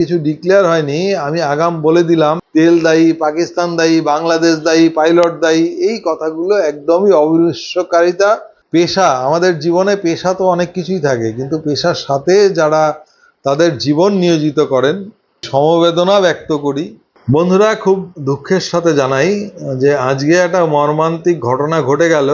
কিছু ডিক্লেয়ার হয়নি, আমি আগাম বলে দিলাম, তেল দায়ী, পাকিস্তান দায়ী, বাংলাদেশ দায়ী পাইলট দায়ী, এই কথাগুলো একদমই অবিশ্বকারিতা পেশা, আমাদের জীবনে পেশা তো অনেক কিছুই থাকে, কিন্তু পেশার সাথে যারা তাদের জীবন নিয়োজিত করেন, সমবেদনা ব্যক্ত করি বন্ধুরা খুব দুঃখের সাথে জানাই যে আজকে একটা মর্মান্তিক ঘটনা ঘটে গেল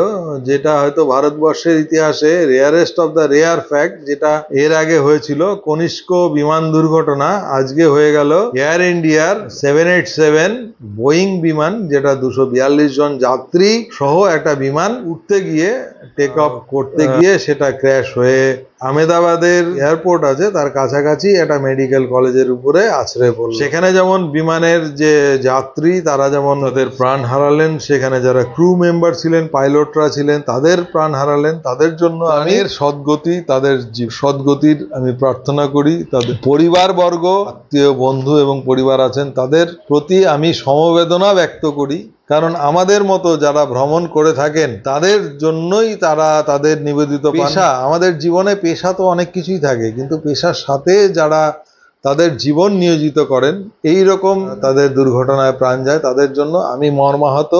যেটা হয়তো ভারতবর্ষের ইতিহাসে rarest of the rare fact যেটা এর আগে হয়েছিল। কনিষ্ক বিমান দুর্ঘটনা আজকে হয়ে গেল। এয়ার ইন্ডিয়ার সেভেন এইট সেভেন বোয়িং বিমান যেটা দুশো বিয়াল্লিশ জন যাত্রী সহ একটা বিমান উঠতে গিয়ে টেক অফ করতে গিয়ে সেটা ক্র্যাশ হয়ে আমেদাবাদের এয়ারপোর্ট আছে তার কাছাকাছি একটা মেডিকেল কলেজের উপরে আছড়ে পড়ল। সেখানে যেমন বিমানের যে যাত্রী তারা যেমন তাদের প্রাণ হারালেন সেখানে যারা ক্রু মেম্বার ছিলেন পাইলটরা ছিলেন তাদের প্রাণ হারালেন তাদের জন্য আমি সদ্গতি তাদের সদ্গতির আমি প্রার্থনা করি তাদের পরিবারবর্গ আত্মীয় বন্ধু এবং পরিবার আছেন তাদের প্রতি আমি সমবেদনা ব্যক্ত করি। কারণ আমাদের মতো যারা ভ্রমণ করে থাকেন তাদের জন্যই তারা তাদের নিবেদিত পেশা। আমাদের জীবনে পেশা তো অনেক কিছুই থাকে কিন্তু পেশার সাথে যারা তাদের জীবন নিয়োজিত করেন এই রকম তাদের দুর্ঘটনায় প্রাণ যায় তাদের জন্য আমি মর্মাহত।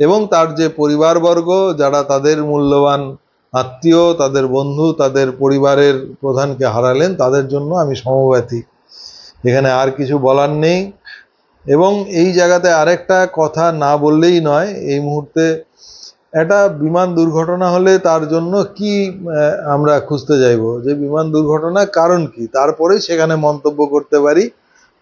এবং তার যে পরিবারবর্গ যারা তাদের মূল্যবান আত্মীয় তাদের বন্ধু তাদের পরিবারের প্রধানকে হারালেন তাদের জন্য আমি সমব্যথী। এখানে আর কিছু বলার নেই। এবং এই জায়গাতে আরেকটা কথা না বললেই নয়, এই মুহূর্তে একটা বিমান দুর্ঘটনা হলে তার জন্য কি আমরা খুঁজতে যাইব? যে বিমান দুর্ঘটনা কারণ কি? তারপরেই সেখানে মন্তব্য করতে পারি।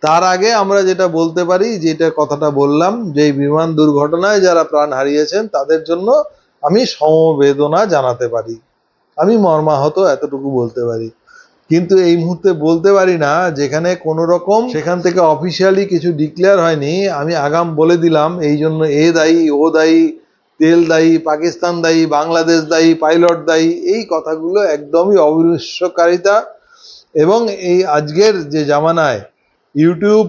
তার আগে আমরা যেটা বলতে পারি, যেটা কথাটা বললাম, যে বিমান দুর্ঘটনায় যারা প্রাণ হারিয়েছেন, তাদের জন্য আমি সমবেদনা জানাতে পারি। আমি মর্মাহত এতটুকু বলতে পারি। কিন্তু এই মুহূর্তে বলতে পারি না, যেখানে কোনো রকম সেখান থেকে অফিসিয়ালি কিছু ডিক্লেয়ার হয়নি। আমি আগাম বলে দিলাম, এই জন্য এ দায়ী, ও দায়ী, তেল দায়ী, পাকিস্তান দায়ী, বাংলাদেশ দায়ী, পাইলট দায়ী, এই কথাগুলো একদমই অবিশ্বাসকারিতা এবং এই আজকের যে জামানায় ইউটিউব,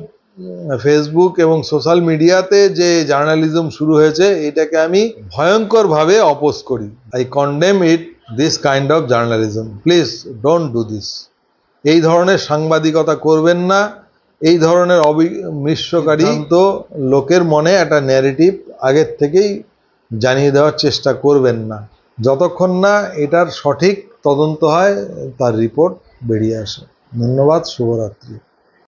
ফেসবুক এবং সোশ্যাল মিডিয়াতে যে জার্নালিজম শুরু হয়েছে, এটাকে আমি ভয়ঙ্করভাবে অপোজ করি। I condemn it this kind of journalism please don't do this এই ধরনের সাংবাদিকতা করবেন না। এই ধরনের অবিমিশ্রকারী তো লোকের মনে একটা ন্যারেটিভ আগের থেকেই জানিয়ে দেওয়ার চেষ্টা করবেন না। যতক্ষণ না এটার সঠিক তদন্ত হয় তার রিপোর্ট বেরিয়ে আসে। ধন্যবাদ শুভরাত্রি।